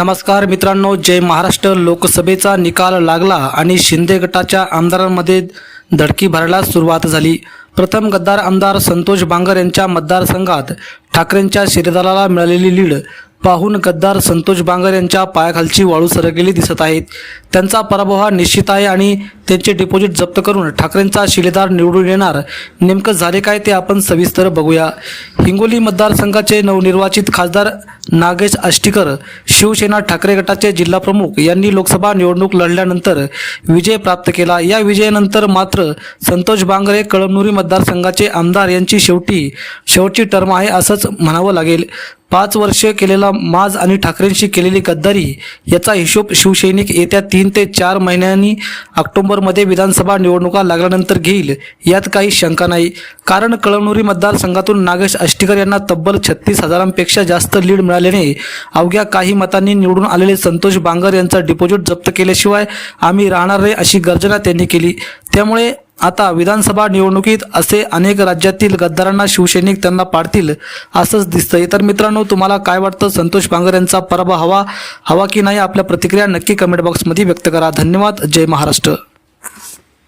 नमस्कार मित्रांनो जय महाराष्ट्र. लोकसभेचा निकाल लागला आणि शिंदे गटाच्या आमदारांमध्ये धडकी भरायला सुरुवात झाली. प्रथम गद्दार आमदार संतोष बांगर यांच्या मतदारसंघात ठाकरेंच्या शिरदाराला मिळालेली लीड. पाहून गद्दार संतोष बांगर यांच्या पायाखालची वाळू सरकलेली दिसत आहेत. त्यांचा पराभव हा निश्चित आहे आणि त्यांचे डिपॉझिट जप्त करून ठाकरेंचा शिलेदार निवडून येणार. नेमकं झाले काय ते आपण सविस्तर बघूया. हिंगोली मतदारसंघाचे नवनिर्वाचित खासदार नागेश आष्टीकर शिवसेना ठाकरे गटाचे जिल्हाप्रमुख यांनी लोकसभा निवडणूक लढल्यानंतर विजय प्राप्त केला. या विजयानंतर मात्र संतोष बांगरे कळमनुरी मतदारसंघाचे आमदार यांची शेवटी शेवटची टर्म आहे असंच म्हणावं लागेल. पाच वर्ष केलेला माज आणि ठाकरेंशी केलेली गद्दारी याचा हिशोब शिवसैनिक येत्या तीन ते चार महिन्यांनी ऑक्टोबरमध्ये विधानसभा निवडणुका लागल्यानंतर घेईल यात काही शंका नाही. कारण कळमनुरी मतदारसंघातून नागेश आष्टीकर यांना तब्बल छत्तीस हजारांपेक्षा जास्त लीड मिळाल्याने अवघ्या काही मतांनी निवडून आलेले संतोष बांगर यांचा डिपॉझिट जप्त केल्याशिवाय आम्ही राहणार नाही अशी गर्जना त्यांनी केली. त्यामुळे आता विधानसभा निवडणुकीत असे अनेक राज्यातील गद्दारांना शिवसैनिक त्यांना पाडतील असंच दिसतंय. तर मित्रांनो तुम्हाला काय वाटतं? संतोष बांगर यांचा पराभव हवा हवा की नाही? आपल्या प्रतिक्रिया नक्की कमेंट बॉक्समध्ये व्यक्त करा. धन्यवाद. जय महाराष्ट्र.